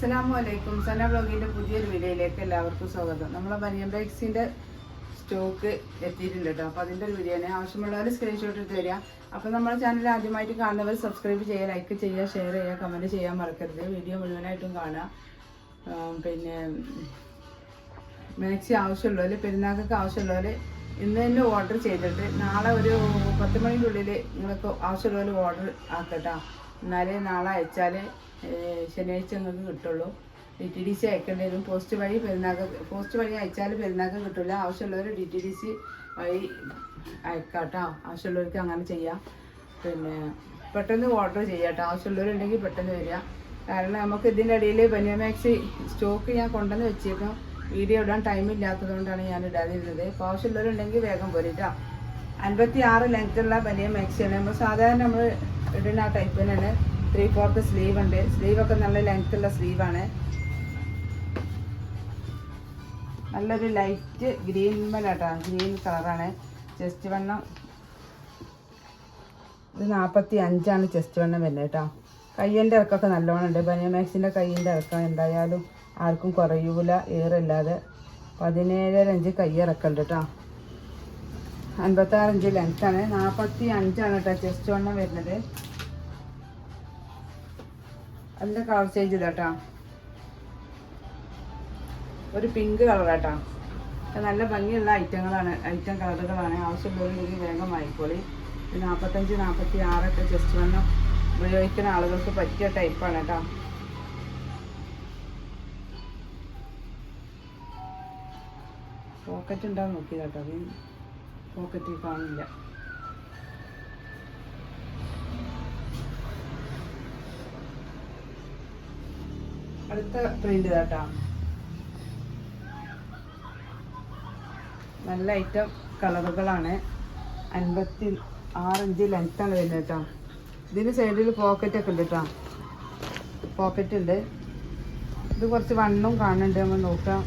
അസ്സലാമു അലൈക്കും സന ബ്ലോഗിന്റെ പുതിയൊരു വീഡിയോയിലേക്ക് എല്ലാവർക്കും സ്വാഗതം. നമ്മളെ ബനിയൻ ബൈക്സിന്റെ സ്റ്റോക്ക് എത്തിയിട്ടുണ്ട് കേട്ടോ അപ്പോൾ അതിന്റെ ഒരു വീഡിയോ ആവശ്യമുള്ളവർ സ്ക്രീൻഷോട്ട് എടുത്ത് തരിക. അപ്പോൾ നമ്മുടെ ചാനൽ ആദ്യമായിട്ട് കാണുന്നവർ സബ്സ്ക്രൈബ് ചെയ്യുക ലൈക്ക് ചെയ്യുക ഷെയർ ചെയ്യുക കമന്റ് ചെയ്യാൻ മറക്കരുത്. വീഡിയോ മുഴുവനായിട്ടും കാണുക. പിന്നെ മാക്സി ആവശ്യമുള്ളവർ പെരുന്നാക്കൊക്കെ ആവശ്യമുള്ളവർ ഇന്ന് തന്നെ ഓർഡർ ചെയ്തിട്ട് നാളെ ഒരു പത്ത് മണിക്കുള്ളിൽ നിങ്ങൾക്ക് ആവശ്യമുള്ളവർ ഓർഡർ ആക്കട്ടോ. എന്നാലേ നാളെ അയച്ചാൽ ശനിയാഴ്ച നിങ്ങൾക്ക് കിട്ടുള്ളൂ. ഡി ടി ഡി സി അയക്കേണ്ടി വരും. പോസ്റ്റ് വഴി പെരുന്നാക്ക് പോസ്റ്റ് വഴി അയച്ചാൽ പെരുന്നാക്ക് കിട്ടില്ല ആവശ്യമുള്ളവർ ഡി ടി ഡി സി വഴി അയക്കാം കേട്ടോ ആവശ്യമുള്ളവർക്ക് അങ്ങനെ ചെയ്യാം. പിന്നെ പെട്ടെന്ന് ഓർഡർ ചെയ്യാം കേട്ടോ ആവശ്യമുള്ളവരുണ്ടെങ്കിൽ പെട്ടെന്ന് വരിക. കാരണം നമുക്ക് ഇതിന്റെ ഇടയിൽ ബനിയമാക്സി സ്റ്റോക്ക് ഞാൻ കൊണ്ടുവന്ന് വെച്ചിരുന്നു വീഡിയോ ഇടാൻ ടൈം ഇല്ലാത്തതുകൊണ്ടാണ് ഞാൻ ഇടാതിരുന്നത്. ഇപ്പോൾ ആവശ്യമുള്ളവരുണ്ടെങ്കിൽ വേഗം പോരിട്ടോ അൻപത്തി ആറ് ലെങ്ത്തുള്ള വലിയ മാക്സിയാണ് നമ്മൾ സാധാരണ നമ്മൾ ഇടുന്ന ആ ടൈപ്പ് തന്നെയാണ്. ത്രീ ഫോർത്ത് സ്ലീവ് ഉണ്ട്. സ്ലീവ് ഒക്കെ നല്ല ലെങ്ത്തുള്ള സ്ലീവാണ് നല്ലൊരു ലൈറ്റ് ഗ്രീൻ മലാട്ടോ ഗ്രീൻ കളറാണ് ചെസ്റ്റ് വണ്ണം ഇത് നാൽപ്പത്തി അഞ്ചാണ് ചെസ്റ്റ് വണ്ണം വരുന്നത് കേട്ടോ. കയ്യന്റെ ഇറക്കമൊക്കെ നല്ലോണം ഉണ്ട്. ബനിയമാക്സിന്റെ കയ്യന്റെ ഇറക്കം എന്തായാലും ആർക്കും കുറയൂല. ഏറില്ലാതെ പതിനേഴര അഞ്ച് കയ്യിറക്കുണ്ട് കേട്ടോ. അൻപത്താറ് ഇഞ്ച് ലെങ്ത്താണ് നാൽപ്പത്തി അഞ്ചാണ് കേട്ടോ ചെസ്റ്റ് വണ്ണം വരുന്നത്. അതിന്റെ കളർ ചേഞ്ച് ഇതാട്ടോ ഒരു പിങ്ക് കളറാട്ടോ ഇത് നല്ല ഭംഗിയുള്ള ഐറ്റങ്ങളാണ്. ഐറ്റം കളറുകളാണ്. ആവശ്യമുള്ളവരുണ്ടെങ്കിൽ വേഗം വാങ്ങിക്കോളി. ഇത് നാൽപ്പത്തഞ്ച് നാൽപ്പത്തി ആറൊക്കെ ചെസ്റ്റ് വണ്ണം ഉപയോഗിക്കുന്ന ആളുകൾക്ക് പറ്റിയ ടൈപ്പാണ് കേട്ടോ പോക്കറ്റ് ഉണ്ടാവും നോക്കി കേട്ടോ അത് പോക്കറ്റ് കാണില്ല അടുത്ത പ്രിന്റ് കേട്ടോ നല്ല ഐറ്റം കളറുകളാണ് അൻപത്തി ആറഞ്ച് ലെങ്ത്താണ് വരുന്നത് കേട്ടോ ഇതിന് സൈഡിൽ പോക്കറ്റ് ഒക്കെ ഉണ്ട് കേട്ടോ പോക്കറ്റ് ഉണ്ട്. ഇത് കുറച്ച് വണ്ണവും കാണുന്നുണ്ട്. നമ്മൾ നോക്കാം.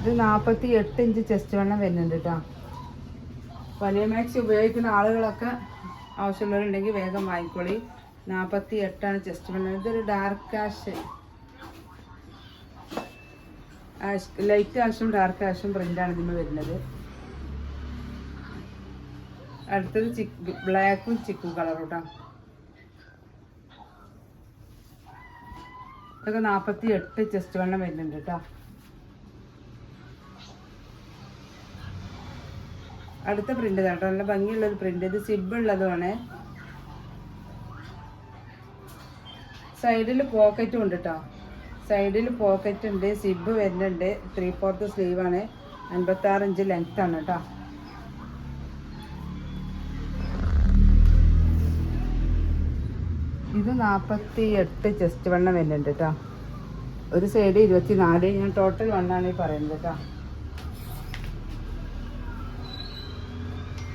ഇത് നാൽപ്പത്തി എട്ട് ഇഞ്ച് ചെസ്റ്റ് വണ്ണം വരുന്നുണ്ട് കേട്ടോ വലിയ മാക്സി ഉപയോഗിക്കുന്ന ആളുകളൊക്കെ ആവശ്യമുള്ളവരുണ്ടെങ്കിൽ വേഗം വാങ്ങിക്കോളി. നാൽപ്പത്തി എട്ടാണ് ചെസ്റ്റ് വണ്ണം ഇതൊരു ഡാർക്ക് ആഷ് ആഷ് ലൈറ്റ് ആഷും ഡാർക്ക് ആഷും പ്രിന്റാണ് ഇതിന് വരുന്നത്. അടുത്തത് ചിക്ക് ബ്ലാക്കും ചിക്കും കളറും കേട്ടോ ഇതൊക്കെ നാൽപ്പത്തി എട്ട് ചെസ്റ്റ് വണ്ണം വരുന്നുണ്ട് കേട്ടോ അടുത്ത പ്രിന്റ് കേട്ടോ. നല്ല ഭംഗിയുള്ളൊരു പ്രിന്റ് ഇത് സിബ് ഉള്ളതുമാണ്. സൈഡിൽ പോക്കറ്റും ഉണ്ട് കേട്ടോ സൈഡിൽ പോക്കറ്റ് ഉണ്ട് സിബ് വരുന്നുണ്ട്. ത്രീ ഫോർത്ത് സ്ലീവ് ആണ്. അൻപത്തി ആറ് ഇഞ്ച് ലെങ്ത് ആണ് കേട്ടോ ഇത് നാൽപ്പത്തി എട്ട് ചെസ്റ്റ് വണ്ണം വരുന്നുണ്ട് കേട്ടോ ഒരു സൈഡ് ഇരുപത്തി നാല് ഞാൻ ടോട്ടൽ വണ്ണാണ് ഈ പറയുന്നത് കേട്ടോ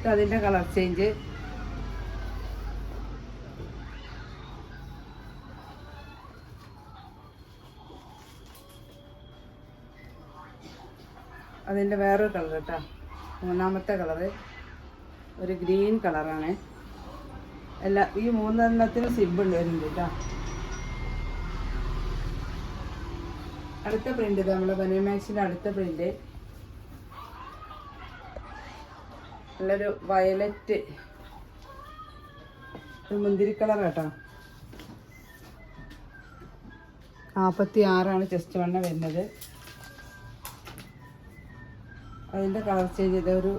ഇത് അതിന്റെ കളർ ചേഞ്ച്. അതിന്റെ വേറൊരു കളർ കേട്ടോ. മൂന്നാമത്തെ കളറ് ഒരു ഗ്രീൻ കളറാണ്. എല്ലാ ഈ മൂന്നെണ്ണത്തിന് സിബ് വരുന്നുണ്ട് കേട്ടോ. അടുത്ത പ്രിന്റ് നമ്മൾ നമ്മുടെ ബനിയമാക്സിന്റെ അടുത്ത പ്രിന്റ്. നല്ലൊരു വയലറ്റ്. മുന്തിരി കളർ കേട്ടോ. നാൽപ്പത്തി ആറാണ് ചെസ്റ്റ് വണ്ണ വരുന്നത്. അതിന്റെ കളർ ചേഞ്ച് ചെയ്ത ഒരു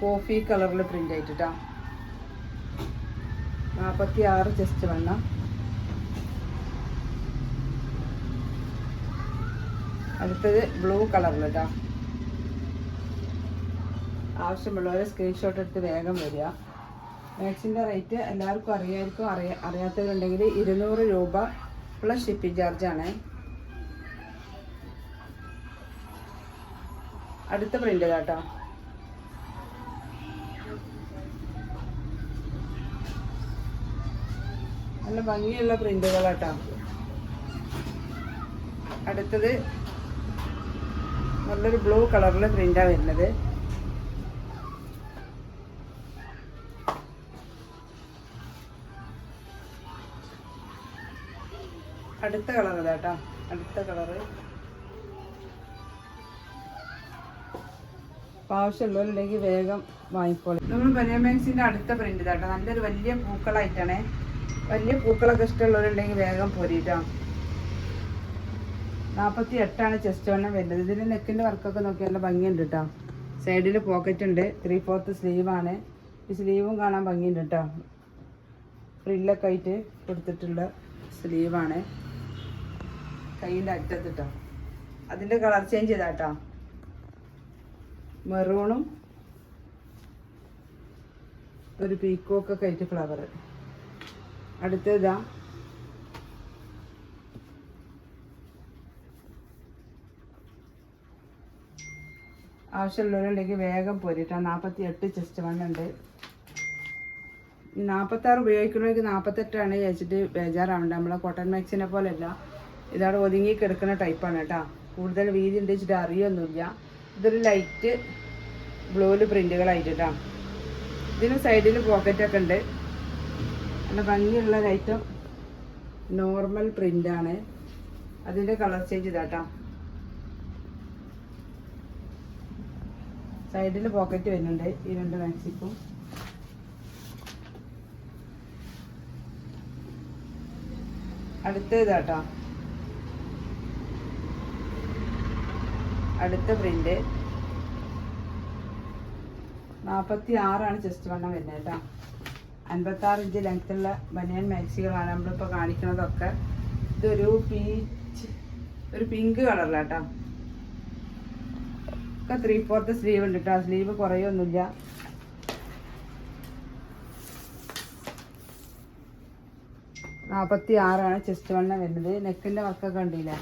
കോഫി കളറിൽ പ്രിന്റ് ആയിട്ട് നാൽപ്പത്തി ആറ് ചെസ്റ്റ് വണ്ണ. അടുത്തത് ബ്ലൂ കളറിൽ ആവശ്യമുള്ളവർ സ്ക്രീൻഷോട്ട് എടുത്ത് വേഗം വരിക. മാക്സിന്റെ റേറ്റ് എല്ലാവർക്കും അറിയായിരിക്കും അറിയാ അറിയാത്തവരുണ്ടെങ്കിൽ ഇരുന്നൂറ് രൂപ പ്ലസ് ഷിപ്പിംഗ് ചാർജാണ് അടുത്ത പ്രിന്റ് കേട്ടോ. നല്ല ഭംഗിയുള്ള പ്രിന്റുകളാട്ടോ അടുത്തത് നല്ലൊരു ബ്ലൂ കളറിലെ പ്രിന്റാണ് വരുന്നത്. അടുത്ത കളർ ഇതാട്ടോ അടുത്ത കളറ് ആവശ്യമുള്ളവരുണ്ടെങ്കിൽ വേഗം വാങ്ങിക്കോളൂ. നമ്മൾ ബനിയമാക്സിന്റെ അടുത്ത പ്രിന്റ് ഇതാട്ടോ നല്ലൊരു വലിയ പൂക്കളായിട്ടാണേ. വലിയ പൂക്കളൊക്കെ ഇഷ്ടമുള്ളവരുണ്ടെങ്കിൽ വേഗം പോരിട്ടോ നാൽപ്പത്തി എട്ടാണ് ചെസ്റ്റ് വണ്ണം വരുന്നത്. ഇതിന്റെ നെക്കിന്റെ വർക്കൊക്കെ നോക്കിയാൽ നല്ല ഭംഗിയുണ്ട് കേട്ടോ സൈഡിൽ പോക്കറ്റ് ഉണ്ട്. ത്രീ ഫോർത്ത് സ്ലീവാണ് ഈ സ്ലീവും കാണാൻ ഭംഗിയുണ്ട് കേട്ടോ ഫ്രില്ലൊക്കെ ആയിട്ട് കൊടുത്തിട്ടുള്ള സ്ലീവാണ് കൈയിന്റെ അറ്റത്ത് കേട്ടോ അതിന്റെ കളർ ചേഞ്ച് ചെയ്താ കേട്ടോ മെറൂണും ഒരു പീക്കോക്കൊക്കെ ആയിട്ട് ഫ്ലവർ അടുത്തതാ ആവശ്യമുള്ളവരുണ്ടെങ്കിൽ വേഗം പോരിട്ടോ. നാൽപ്പത്തി എട്ട് ചെസ്റ്റ് വണ്ണുണ്ട് നാൽപ്പത്താറ് ഉപയോഗിക്കണമെങ്കിൽ നാൽപ്പത്തെട്ടാണ് ചേച്ചിട്ട് ബേജാറാവണ്ട. നമ്മളെ കോട്ടൺ മാക്സിനെ പോലെയല്ല. ഇതവിടെ ഒതുങ്ങി കിടക്കുന്ന ടൈപ്പാണ് കേട്ടോ കൂടുതൽ വീതി ഉണ്ട് വെച്ചിട്ട് അറിയൊന്നുമില്ല. ഇതൊരു ലൈറ്റ് ബ്ലൂവിൽ പ്രിന്റുകളായിട്ട് ഇതിന് സൈഡിൽ പോക്കറ്റൊക്കെ ഉണ്ട്. നല്ല ഭംഗിയുള്ള ലൈറ്റം നോർമൽ പ്രിന്റാണ് അതിന്റെ കളർ ചേഞ്ച് ഇതാട്ടോ സൈഡിൽ പോക്കറ്റ് വരുന്നുണ്ട്. ഈ രണ്ട് മാക്സിക്കും അടുത്ത ഇതാട്ടോ അടുത്ത പ്രിന്റ് നാൽപ്പത്തി ആറാണ് ചെസ്റ്റ് വണ്ണം വരുന്നത് കേട്ടോ. അൻപത്തി ആറ് ഇഞ്ച് ലെങ്ത്തുള്ള ബനിയൻ മാക്സികളാണ് നമ്മളിപ്പോൾ കാണിക്കുന്നതൊക്കെ. ഇതൊരു പീച്ച് ഒരു പിങ്ക് കളറിലാട്ടോ ഒക്കെ ത്രീ ഫോർത്ത് സ്ലീവ് ഉണ്ട് കേട്ടോ. സ്ലീവ് കുറയൊന്നുമില്ല. നാൽപ്പത്തി ആറാണ് ചെസ്റ്റ് വണ്ണം വരുന്നത്. നെക്കിന്റെ വർക്കൊക്കെ കണ്ടില്ല?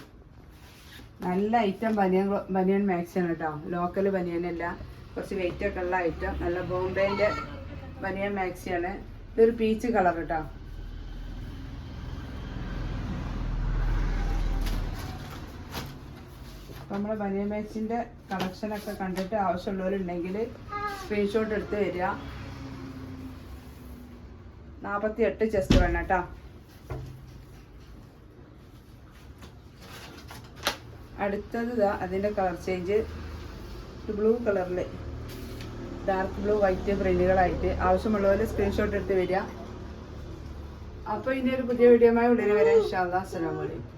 നല്ല ഐറ്റം ബനിയൻ ബനിയൻ മാക്സിയാണ് കേട്ടോ ലോക്കൽ ബനിയനല്ല കുറച്ച് വെയിറ്റ് ഒക്കെ ഉള്ള ഐറ്റം നല്ല ബോംബെന്റെ ബനിയൻ മാക്സിയാണ് ഇതൊരു പീച്ച് കളർ കേട്ടോ നമ്മുടെ ബനിയൻ മാക്സിന്റെ കളക്ഷനൊക്കെ കണ്ടിട്ട് ആവശ്യമുള്ളവരുണ്ടെങ്കിൽ സ്ക്രീൻഷോട്ട് എടുത്ത് വരിക നാൽപ്പത്തി എട്ട് ചെസ്റ്റ് വേണം കേട്ടോ അടുത്തത് ഇതാ അതിന്റെ കളർ ചേഞ്ച് ബ്ലൂ കളറിൽ ഡാർക്ക് ബ്ലൂ വൈറ്റ് പ്രിന്റുകളായിട്ട് ആവശ്യമുള്ളവരെ സ്ക്രീൻഷോട്ട് എടുത്ത് വരിക. അപ്പോൾ ഇനി ഒരു പുതിയ ആയി ഉടനെ വരാം. അസ്സലാമു അലൈക്കും.